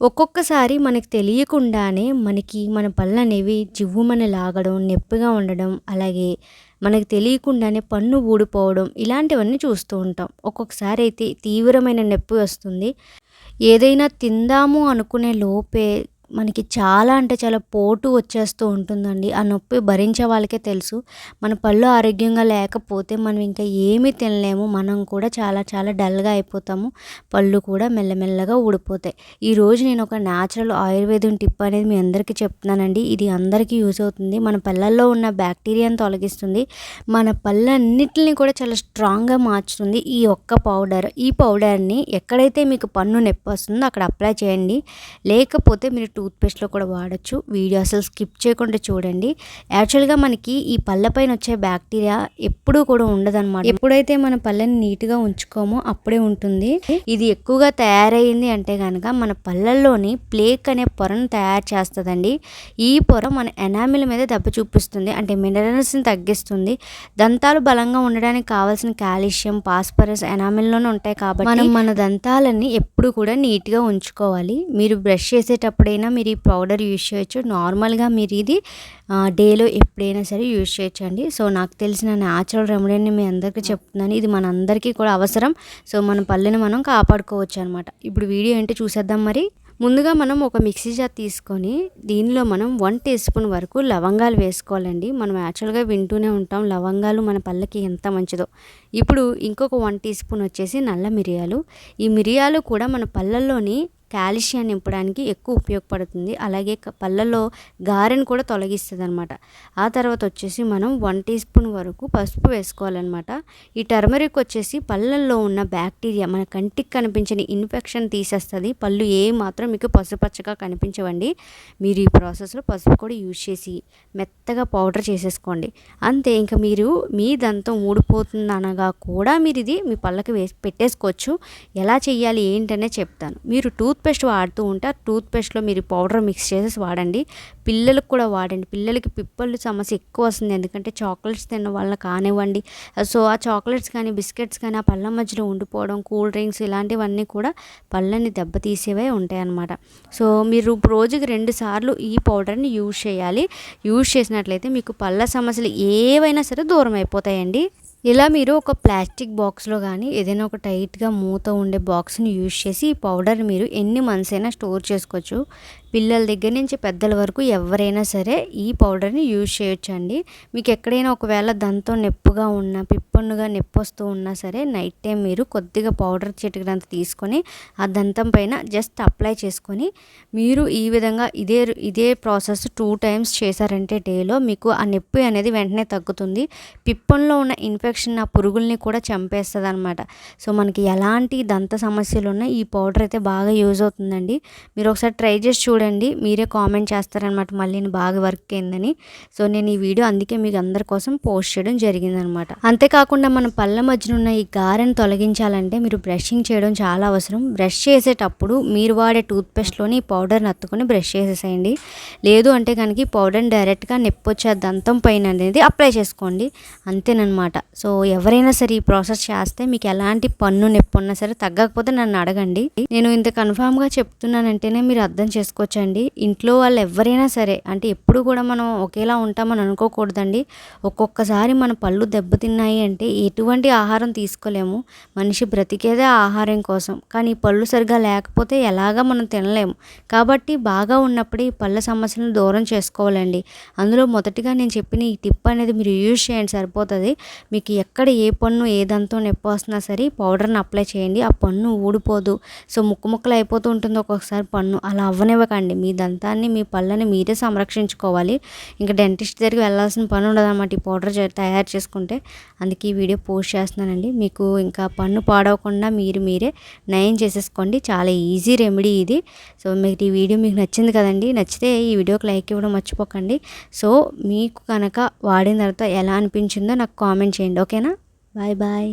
ఒక్కొక్కసారి మనకు తెలియకుండానే మనకి మన పళ్ళు అనేవి జివ్వుమని లాగడం నొప్పిగా ఉండడం అలాగే మనకు తెలియకుండానే పన్ను ఊడిపోవడం ఇలాంటివన్నీ చూస్తూ ఉంటాం. ఒక్కొక్కసారి అయితే తీవ్రమైన నొప్పి వస్తుంది. ఏదైనా తిందాము అనుకునే లోపే మనకి చాలా అంటే చాలా పోటు వచ్చేస్తూ ఉంటుందండి. ఆ నొప్పి భరించే వాళ్ళకే తెలుసు. మన పళ్ళు ఆరోగ్యంగా లేకపోతే మనం ఇంకా ఏమీ తినలేము. మనం కూడా చాలా చాలా డల్గా అయిపోతాము. పళ్ళు కూడా మెల్లమెల్లగా ఊడిపోతాయి. ఈరోజు నేను ఒక న్యాచురల్ ఆయుర్వేదం టిప్ అనేది మీ అందరికీ చెప్తున్నానండి. ఇది అందరికీ యూజ్ అవుతుంది. మన పళ్ళల్లో ఉన్న బ్యాక్టీరియాని తొలగిస్తుంది. మన పళ్ళన్నిటిని కూడా చాలా స్ట్రాంగ్గా మార్చుతుంది. ఈ ఒక్క పౌడర్ ఈ పౌడర్ని ఎక్కడైతే మీకు పన్ను నొప్పి వస్తుందో అక్కడ అప్లై చేయండి. లేకపోతే మీరు టూత్పేస్ట్లో కూడా వాడచ్చు. వీడియో అసలు స్కిప్ చేయకుండా చూడండి. యాక్చువల్గా మనకి ఈ పళ్ళపైన వచ్చే బ్యాక్టీరియా ఎప్పుడూ కూడా ఉండదన్నమాట. ఎప్పుడైతే మన పళ్ళని నీట్గా ఉంచుకోమో అప్పుడే ఉంటుంది. ఇది ఎక్కువగా తయారైంది అంటే కనుక మన పళ్ళల్లోని ప్లేక్ అనే పొరను తయారు చేస్తుందండి. ఈ పొర మన ఎనామిల్ మీద దెబ్బ చూపిస్తుంది. అంటే మినరల్స్ని తగ్గిస్తుంది. దంతాలు బలంగా ఉండడానికి కావాల్సిన కాల్షియం పాస్పరస్ ఎనామిల్లోనే ఉంటాయి కాబట్టి మనం మన దంతాలని ఎప్పుడు కూడా నీట్గా ఉంచుకోవాలి. మీరు బ్రష్ చేసేటప్పుడైనా మీరు ఈ పౌడర్ యూజ్ చేయొచ్చు. నార్మల్గా మీరు ఇది డేలో ఎప్పుడైనా సరే యూజ్ చేయొచ్చు అండి సో నాకు తెలిసిన న్యాచురల్ రెమెడీని మీ అందరికీ చెప్తున్నాను. ఇది మన అందరికీ కూడా అవసరం. సో మన పల్లెని మనం కాపాడుకోవచ్చు అనమాట ఇప్పుడు వీడియో ఏంటి చూసేద్దాం మరి. ముందుగా మనం ఒక మిక్సీ జార్ తీసుకొని దీనిలో మనం వన్ టీ స్పూన్ వరకు లవంగాలు వేసుకోవాలండి. మనం యాక్చువల్గా వింటూనే ఉంటాం లవంగాలు మన పళ్ళకి ఎంత మంచిదో. ఇప్పుడు ఇంకొక వన్ టీ స్పూన్ వచ్చేసి నల్ల మిరియాలు. ఈ మిరియాలు కూడా మన పళ్ళల్లోని కాల్షియం నింపడానికి ఎక్కువ ఉపయోగపడుతుంది. అలాగే పళ్ళలో గారెను కూడా తొలగిస్తుంది అనమాట ఆ తర్వాత వచ్చేసి మనం వన్ టీ స్పూన్ వరకు పసుపు వేసుకోవాలన్నమాట. ఈ టర్మరిక్ వచ్చేసి పళ్ళల్లో ఉన్న బ్యాక్టీరియా మన కంటికి కనిపించని ఇన్ఫెక్షన్ తీసేస్తుంది. పళ్ళు ఏ మాత్రం మీకు పసుపచ్చగా కనిపించవండి. మీరు ఈ ప్రాసెస్లో పసుపు కూడా యూజ్ చేసి మెత్తగా పౌడర్ చేసేసుకోండి. అంతే ఇంకా మీరు మీ దంతం ఊడిపోతుంది అనగా కూడా మీరు ఇది మీ పళ్ళకి వేసి పెట్టేసుకోవచ్చు. ఎలా చేయాలి ఏంటనే చెప్తాను. మీరు టూత్ టూత్పేస్ట్ వాడుతూ ఉంటే ఆ టూత్పేస్ట్లో మీరు పౌడర్ మిక్స్ చేసేసి వాడండి. పిల్లలకు కూడా వాడండి. పిల్లలకి పిప్పళ్ళు సమస్య ఎక్కువ వస్తుంది. ఎందుకంటే చాక్లెట్స్ తిన్న వల్ల కానివ్వండి. సో ఆ చాక్లెట్స్ కానీ బిస్కెట్స్ కానీ ఆ పళ్ళ మధ్యలో ఉండిపోవడం కూల్ డ్రింక్స్ ఇలాంటివన్నీ కూడా పళ్ళని దెబ్బతీసేవే ఉంటాయి అన్నమాట సో మీరు రోజుకి రెండు సార్లు ఈ పౌడర్ని యూజ్ చేయాలి. యూజ్ చేసినట్లయితే మీకు పళ్ళ సమస్యలు ఏవైనా సరే దూరం అయిపోతాయండి ఇలా మీరు ఒక ప్లాస్టిక్ బాక్స్లో కానీ ఏదైనా ఒక టైట్గా మూత ఉండే బాక్స్ని యూజ్ చేసి ఈ పౌడర్ మీరు ఎన్ని మంత్స్ అయినా స్టోర్ చేసుకోవచ్చు. పిల్లల దగ్గర నుంచి పెద్దల వరకు ఎవరైనా సరే ఈ పౌడర్ని యూజ్ చేయొచ్చు అండి మీకు ఎక్కడైనా ఒకవేళ దంతం నొప్పుగా ఉన్నా పిప్పన్నుగా నొప్పి వస్తూ ఉన్నా సరే నైట్ టైం మీరు కొద్దిగా పౌడర్ చిటికడంత తీసుకొని ఆ దంతం పైన జస్ట్ అప్లై చేసుకొని మీరు ఈ విధంగా ఇదే ఇదే ప్రాసెస్ టూ టైమ్స్ చేశారంటే డేలో మీకు ఆ నొప్పి అనేది వెంటనే తగ్గుతుంది. పిప్పన్లో ఉన్న ఇన్ఫెక్షన్ ఆ పురుగుల్ని కూడా చంపేస్తుంది అనమాట సో మనకి ఎలాంటి దంత సమస్యలు ఉన్నా ఈ పౌడర్ అయితే బాగా యూజ్ అవుతుందండి. మీరు ఒకసారి ట్రై చేసి చూడండి. చూడండి మీరే కామెంట్ చేస్తారనమాట మళ్ళీ నేను బాగా వర్క్ అయిందని. సో నేను ఈ వీడియో అందుకే మీకు అందరి కోసం పోస్ట్ చేయడం జరిగిందనమాట అంతేకాకుండా మన పళ్ళ మధ్యన ఉన్న ఈ గారెను తొలగించాలంటే మీరు బ్రషింగ్ చేయడం చాలా అవసరం. బ్రష్ చేసేటప్పుడు మీరు వాడే టూత్పేస్ట్లోని ఈ పౌడర్ని అత్తుకొని బ్రష్ చేసేసేయండి. లేదు అంటే కనుక ఈ పౌడర్ని డైరెక్ట్గా నెప్పొచ్చే దంతం పైన అనేది అప్లై చేసుకోండి. అంతేనమాట సో ఎవరైనా సరే ఈ ప్రాసెస్ చేస్తే మీకు ఎలాంటి పన్ను నొప్పి ఉన్నా సరే తగ్గకపోతే నన్ను అడగండి. నేను ఇంత కన్ఫామ్గా చెప్తున్నానంటేనే మీరు అర్థం చేసుకోవచ్చు. చేసుకోవచ్చండి. ఇంట్లో వాళ్ళు ఎవరైనా సరే అంటే ఎప్పుడు కూడా మనం ఒకేలా ఉంటామని అనుకోకూడదండి. ఒక్కొక్కసారి మన పళ్ళు దెబ్బతిన్నాయి అంటే ఎటువంటి ఆహారం తీసుకోలేము. మనిషి బ్రతికేదే ఆహారం కోసం. కానీ పళ్ళు సరిగా లేకపోతే ఎలాగా మనం తినలేము. కాబట్టి బాగా ఉన్నప్పుడు ఈ పళ్ళ సమస్యలను దూరం చేసుకోవాలండి. అందులో మొదటిగా నేను చెప్పిన ఈ టిప్ అనేది మీరు యూజ్ చేయండి సరిపోతుంది. మీకు ఎక్కడ ఏ పన్ను ఏదంతో నొప్పి వస్తున్నా సరే పౌడర్ని అప్లై చేయండి. ఆ పన్ను ఊడిపోదు. సో ముక్కు ముక్కలు అయిపోతూ ఉంటుంది ఒక్కొక్కసారి పన్ను. అలా అవ్వనివ్వకండి. అండి. మీ దంతాన్ని మీ పళ్ళని మీరే సంరక్షించుకోవాలి. ఇంకా డెంటిస్ట్ దగ్గరికి వెళ్ళాల్సిన పని ఉండదన్నమాట ఈ పౌడర్ తయారు చేసుకుంటే. అందుకే ఈ వీడియో పోస్ట్ చేస్తున్నానండి. మీకు ఇంకా పన్ను పాడవకుండా మీరు మీరే నయం చేసేసుకోండి. చాలా ఈజీ రెమెడీ ఇది. సో మీకు ఈ వీడియో మీకు నచ్చింది కదండి నచ్చితే ఈ వీడియోకి లైక్ ఇవ్వడం మర్చిపోకండి. సో మీకు కనుక వాడిన తర్వాత ఎలా అనిపించిందో నాకు కామెంట్ చేయండి. ఓకేనా? Bye bye.